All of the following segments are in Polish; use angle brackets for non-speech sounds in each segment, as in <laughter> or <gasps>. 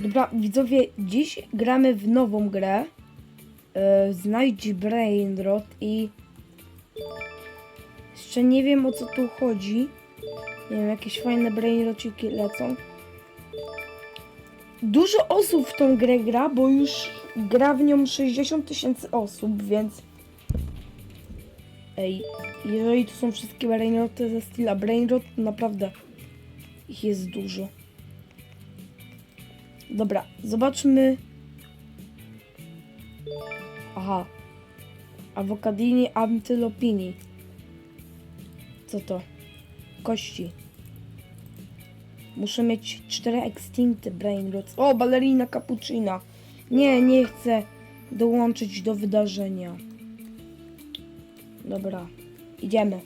Dobra, widzowie, dziś gramy w nową grę. E, znajdź Brainrot i... Jeszcze nie wiem o co tu chodzi. Nie wiem, jakieś fajne brainrociki lecą. Dużo osób w tą grę gra, bo już gra w nią 60 tysięcy osób, więc... Ej, jeżeli to są wszystkie brainroty ze styla brainrot, naprawdę ich jest dużo. Dobra, zobaczmy. Aha. Awokadini antylopini. Co to? Kości. Muszę mieć cztery extincty brainrots. O, balerina cappuccina. Nie, nie chcę dołączyć do wydarzenia. Dobra, idziemy.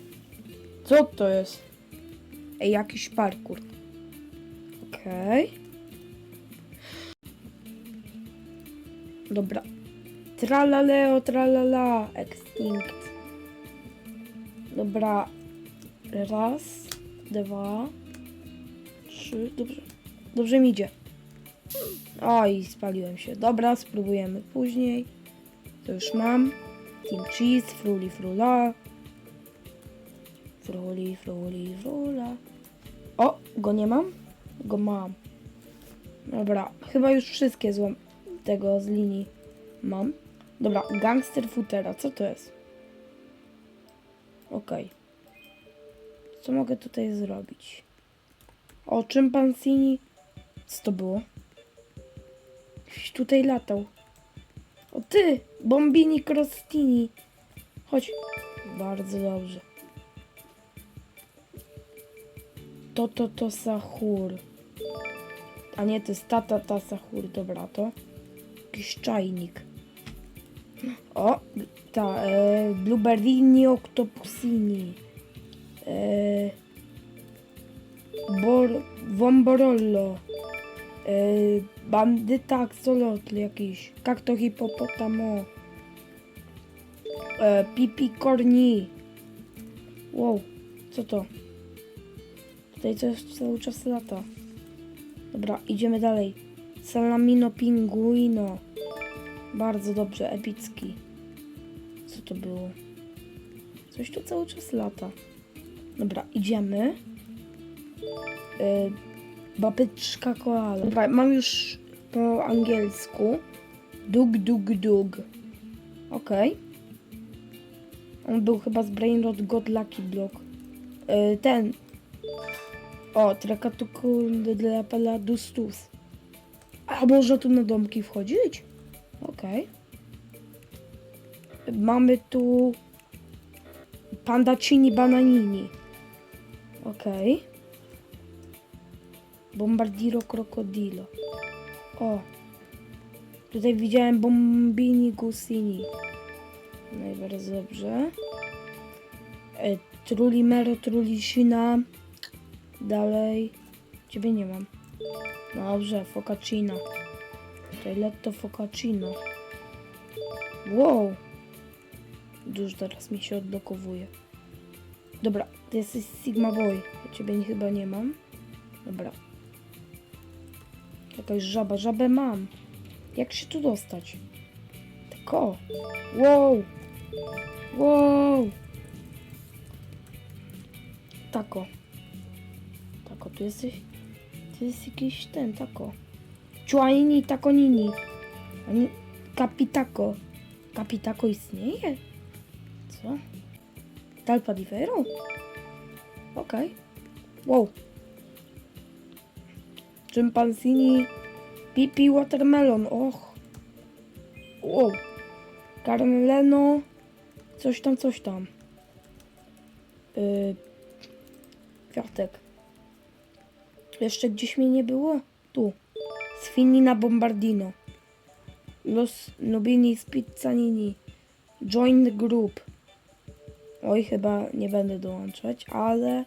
Co to jest? Ej, jakiś parkour. Okej. Dobra. Tralaleo, tralala, extinct. Dobra. Raz, dwa, trzy. Dobrze. Dobrze mi idzie. Oj, spaliłem się. Dobra, spróbujemy później. To już mam. Team cheese, fruli, frula. Fruli, fruli, frula. O, go nie mam? Go mam. Dobra, chyba już wszystkie złam tego z linii mam. Dobra, gangster futera, co to jest? Okej. Co mogę tutaj zrobić? O, chimpansini. Co to było? Ktoś tutaj latał. O ty, Bombini Crostini. Chodź. Bardzo dobrze. To, to, to Sahur. A nie, to jest tata, ta Sahur. Dobra, to jakiś czajnik. O, ta, e, Blueberrini Octopusini. E, bor, Womborollo. E, bandyta Axolotl jakiś. Kakto hipopotamo. E, Pipi Corni. Wow, co to? Tutaj coś cały czas lata. Dobra, idziemy dalej. Salamino Pinguino. Bardzo dobrze, epicki. Co to było? Coś tu cały czas lata. Dobra, idziemy. Yy, babyczka koala. Dobra, mam już po angielsku. Dug, dug, dug. Okej. On był chyba z Brainrot God Lucky Block. Yy, ten. O, Trakatuku dla Paladustus. A można tu na domki wchodzić? Okej. Mamy tu Pandacini Bananini. Okej. Bombardiro Crocodilo. O. Tutaj widziałem Bombini Gusini. No i bardzo dobrze. E, Trulimero Trulisina. Dalej. Ciebie nie mam. Dobrze, Focaccia. Toiletto Focaccia. Wow. Już teraz mi się odblokowuje. Dobra, ty jesteś Sigma Boy. Ja ciebie chyba nie mam. Dobra. Jakaś żaba. Żabę mam. Jak się tu dostać? Tylko. Wow. Wow. Tako. Tako, tu jesteś... To jest jakiś ten, tako. Ciuanini takonini. Oni... Kapitako. Kapitako istnieje? Co? Talpa di Vero? Okej. Wow. Chimpansini. Pipi Watermelon. Och. Wow. Carmeleno. Coś tam, coś tam. Yy. Kwiatek. Jeszcze gdzieś mnie nie było? Tu. Sfinina Bombardino. Los Nubini Spizzanini. Join the group. Oj, chyba nie będę dołączać, ale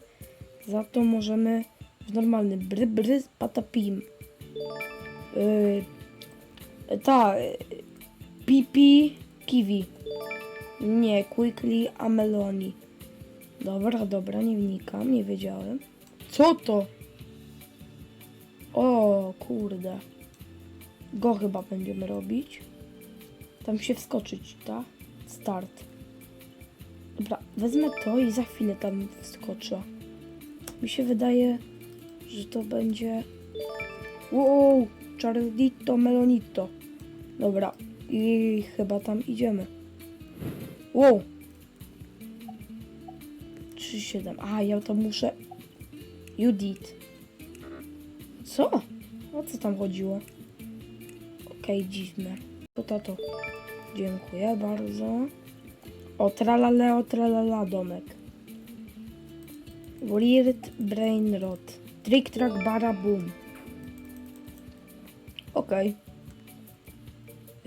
za to możemy w normalny bry bry patapim. Yy, ta. Pipi kiwi. Nie, quickly ameloni. Dobra, dobra, nie wnikam, nie wiedziałem. Co to? O, kurde. Go chyba będziemy robić. Tam się wskoczyć, tak? Start. Dobra, wezmę to i za chwilę tam wskoczę. Mi się wydaje, że to będzie... Wow, Charlito Melonito. Dobra, i chyba tam idziemy. Wow. 3-7. A, ja to muszę... Judith. Co? O co tam chodziło? Okej, dziwne. To. Dziękuję bardzo. O, tralaleo, tralala, domek. Weird Brain Rot. Trick Track Bara Boom. Okej.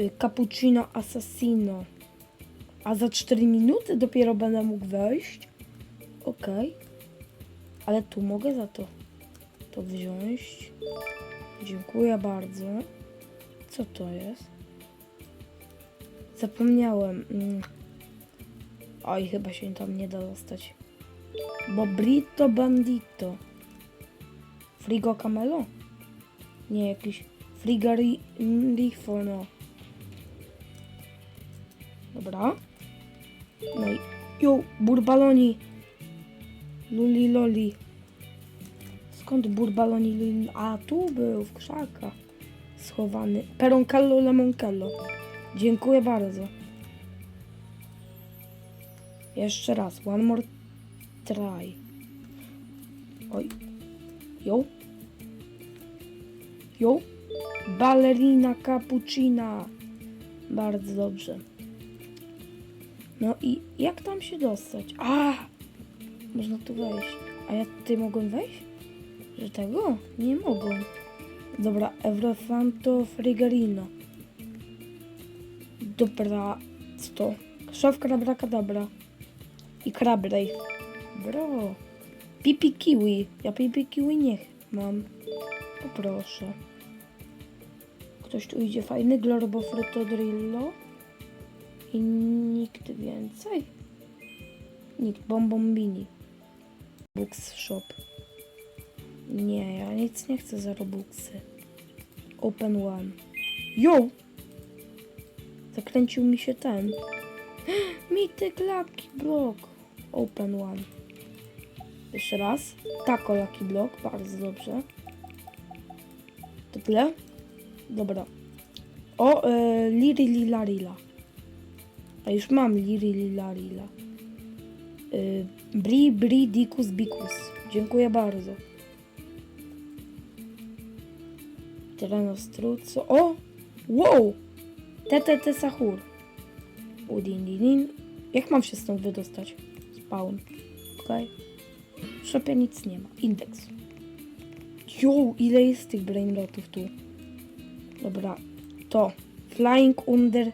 Y, Cappuccino Assassino. A za 4 minuty dopiero będę mógł wejść? Okej. Ale tu mogę za to to wziąć. Dziękuję bardzo. Co to jest? Zapomniałem. Mm. Oj, chyba się tam nie da dostać. Bobrito Bandito. Frigo Camelo? Nie, jakiś Frigorifono. Dobra. No i... Jo, burbaloni. Luli loli. Skąd burbaloni luli? A, tu był, w krzakach. Schowany. Peroncello lemoncello. Dziękuję bardzo. Jeszcze raz. One more try. Oj. Jo. Jo. Ballerina cappuccina. Bardzo dobrze. No i jak tam się dostać? A! Można tu wejść. A ja tutaj mogłem wejść? Że tego? Nie mogłem. Dobra, Eurofanto Frigerino. Dobra, co to? Szaf Kadabra. I Krabrej. Bro. Pipi Kiwi. Ja Pipi Kiwi nie mam. Poproszę. Ktoś tu idzie fajny. Glorbo Frutodrillo. I nikt więcej. Nikt. Bombombini. Books Shop. Nie, ja nic nie chcę za Robuxy. Open One. Yo! Zakręcił mi się ten. <gasps> Mityk Lucky Block. Open One. Jeszcze raz. Tako Lucky Block. Bardzo dobrze. To tyle? Dobra. O, e, Liri Lila Lila. A już mam Liri Lila Lila. Y, Bri Bri Dikus Bikus. Dziękuję bardzo. Tyrannostruco. O! Wow! TTT Sahur. Udin Jak mam się stąd wydostać? Spawn. Okej. W szopie nic nie ma. Indeks. Jo, ile jest tych brainrotów tu? Dobra. To. Flying under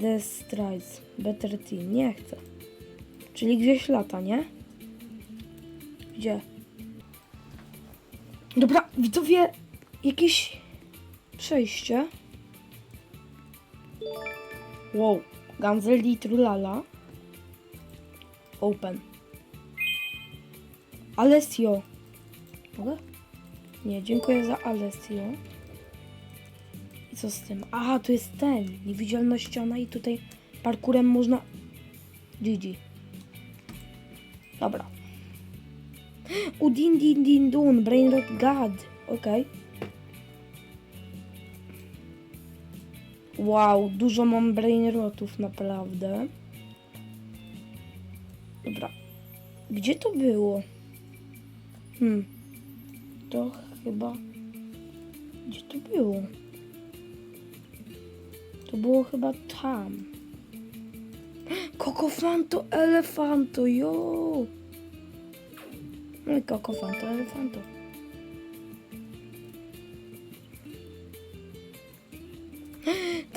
the strides. Better team. Nie chcę. Czyli gdzieś lata, nie? Gdzie? Dobra, widzowie, jakieś przejście. Wow, Ganzel Trulala. Open. Alessio. Mogę? Nie, dziękuję za Alessio. I co z tym? Aha, tu jest ten. Niewidzialna ściana i tutaj parkurem można... GG. Dobra. <gasps> Udin din din dun, brainrot god. Okej. Wow, dużo mam brainrotów naprawdę. Dobra. Gdzie to było? Hmm. To chyba... Gdzie to było? To było chyba tam. <gasps> Kokofanto elefanto, jo! No i kokofanto elefanto.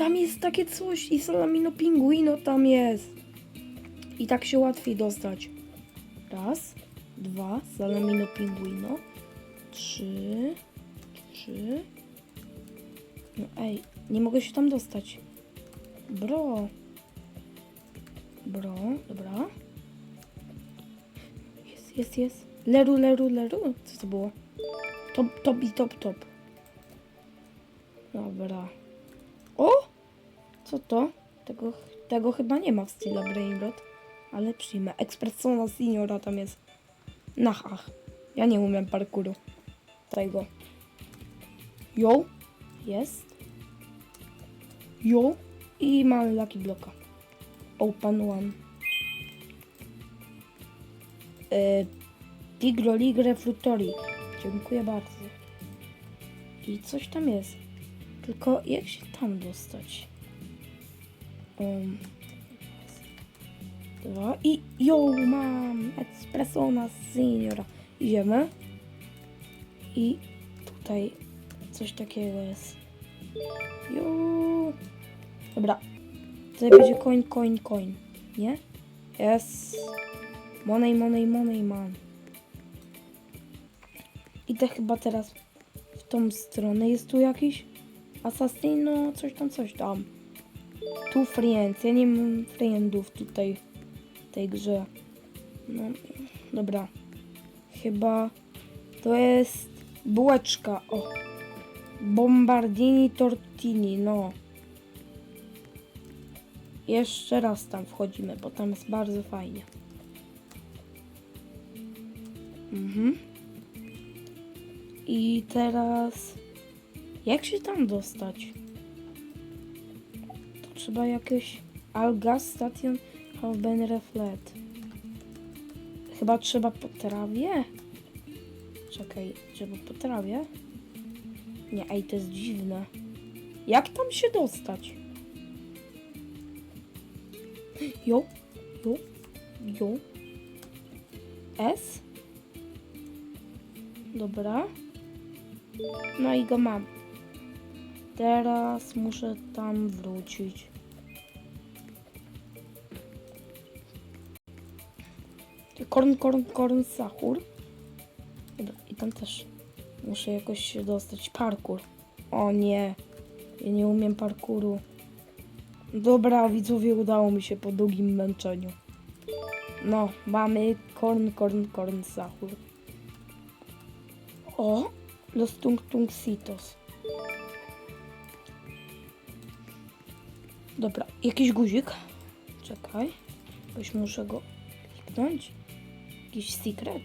Tam jest takie coś i salamino pinguino tam jest. I tak się łatwiej dostać. Raz, dwa, salamino pinguino. Trzy, trzy. No ej, nie mogę się tam dostać. Bro. Bro, dobra. Jest, jest, jest. Leru, leru, leru. Co to było? Top, top i top, top. Dobra. O! Co to? Tego, tego chyba nie ma w stylu Brainrot. Ale przyjmę. Expressona Seniora tam jest. Na ach. Ja nie umiem parkouru. Tego. Jo. Jest. Jo. I mamy Lucky Blocka. Open one. Yy, Tigro Ligre Frutori. Dziękuję bardzo. I coś tam jest. Tylko jak się tam dostać? Um, dwa i jo, mam espressona seniora. Idziemy. I tutaj coś takiego jest. Jo. Dobra. Tutaj będzie coin, coin, coin. Nie? Jest. Money, money, money, man. Idę chyba teraz w tą stronę. Jest tu jakiś assassino, coś tam, coś tam. Tu friends. Ja nie mam friendów tutaj w tej grze. No, dobra. Chyba to jest bułeczka. O. Bombardini tortini, no. Jeszcze raz tam wchodzimy, bo tam jest bardzo fajnie. Mhm. I teraz... Jak się tam dostać? Trzeba jakieś... Algas Station have been reflect. Chyba trzeba po trawie? Czekaj, trzeba po trawie? Nie, ej, to jest dziwne. Jak tam się dostać? Jo, jo, jo. S. Dobra. No i go mam. Teraz muszę tam wrócić. Korn, korn, korn, sahur. Dobra, i tam też muszę jakoś się dostać. Parkour. O nie. Ja nie umiem parkouru. Dobra, widzowie, udało mi się po długim męczeniu. No, mamy korn, korn, korn, sahur. O, los tung tung sitos. Dobra, jakiś guzik. Czekaj, boś muszę go kliknąć. Jakiś secret.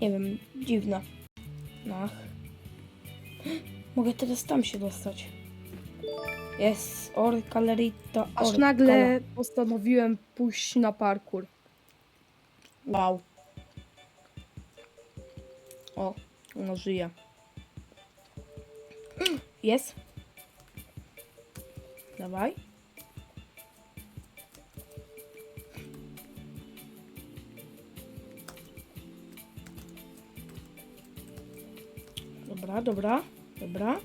Nie wiem, dziwne. Nach. Mogę teraz tam się dostać. Jest or galerita. Aż or, nagle postanowiłem pójść na parkour. Wow. O, ona żyje. Jest. Dawaj. Dobra, dobra, dobra.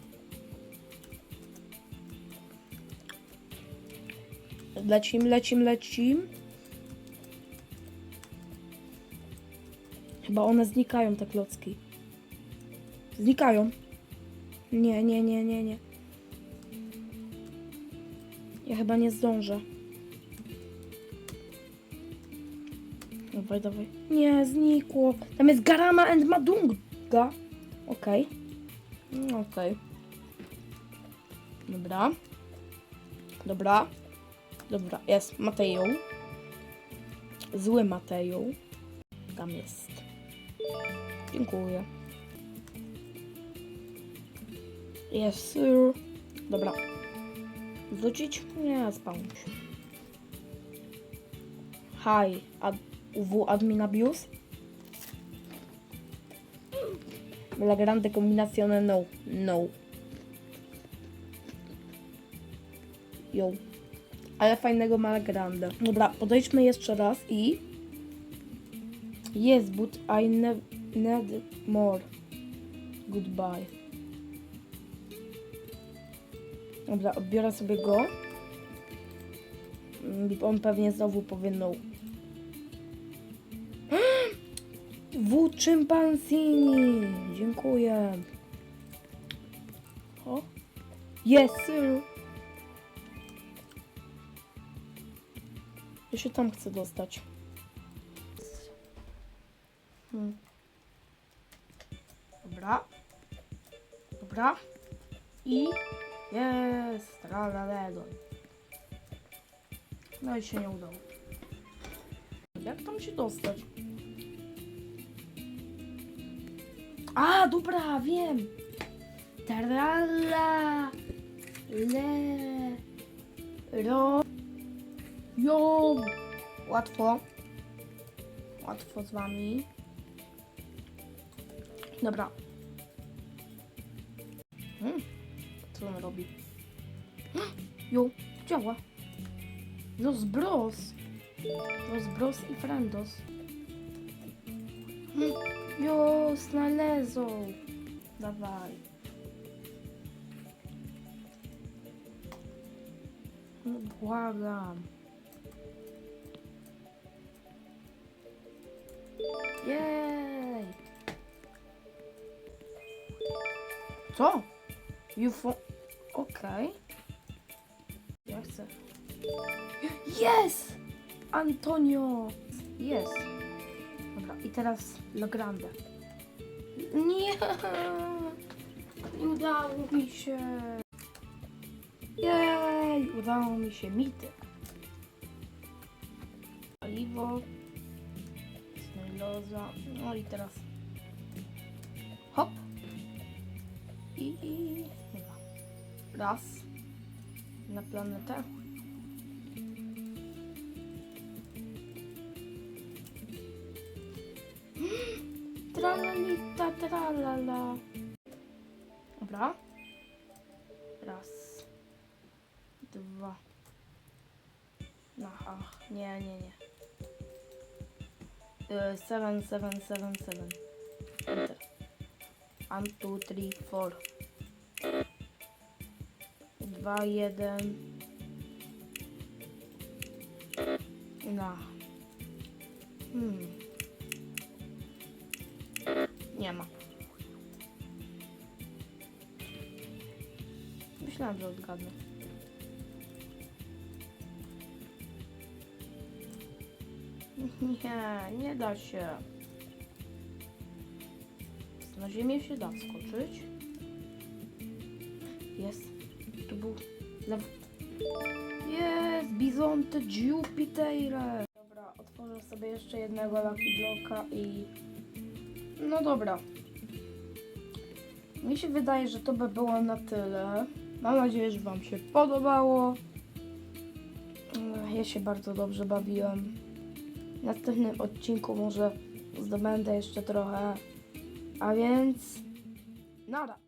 Lecim, lecim, lecim. Chyba one znikają, te klocki. Znikają. Nie, nie, nie, nie, nie. Ja chyba nie zdążę. Dawaj, dawaj. Nie, znikło. Tam jest Garama and Madunga. Okej. Mm, Okej. Dobra. Dobra. Dobra, jest Mateją. Zły Mateją. Tam jest. Dziękuję. Jest. sir. Dobra. Wrócić? Nie, się. Hi, ad, UW admin abuse. La grande combinazione no. No. Yo. Ale fajnego ma grande. Dobra, podejdźmy jeszcze raz i... Yes, but I ne need more. Goodbye. Dobra, odbiorę sobie go. Mm, On pewnie znowu powie no. W chimpanzini! Dziękuję. O. Yes, sir. Ja się tam chcę dostać. Hmm. Dobra. Dobra. I jest tralalelo. No i się nie udało. Jak tam się dostać? A, dobra, wiem. Trala. Le. Ro. Jo. Łatwo. Łatwo z wami. Dobra. Hmm. Co on robi? Jo, działa. Los Bros. Los Bros i Frandos. Hmm. Jo, znalezą. Dawaj. No błagam. Jej! Co? UFO... Okej. Ja chcę. Yes! Antonio! Jest. I teraz La Grande. Nie! Nie udało mi się. Jej! Udało mi się mityk. Paliwo. Snajloza. No i teraz. Hop. I, i chyba. Raz. Na planetę. Tralalita, tralala. Dobra. Raz. Dwa. Ach, nie, nie, nie. Y, Seven, seven, seven, seven. One, two, three, four. Dwa, jeden. No. Hmm. Że odgadnę. Nie, nie da się. Na ziemię się da skoczyć. Jest. Tu był. Jest! Bizonty Jupiter! Dobra, otworzę sobie jeszcze jednego Lucky Blocka i... No dobra. Mi się wydaje, że to by było na tyle. Mam nadzieję, że Wam się podobało. Ja się bardzo dobrze bawiłem. W następnym odcinku może zdobędę jeszcze trochę. A więc... Nara.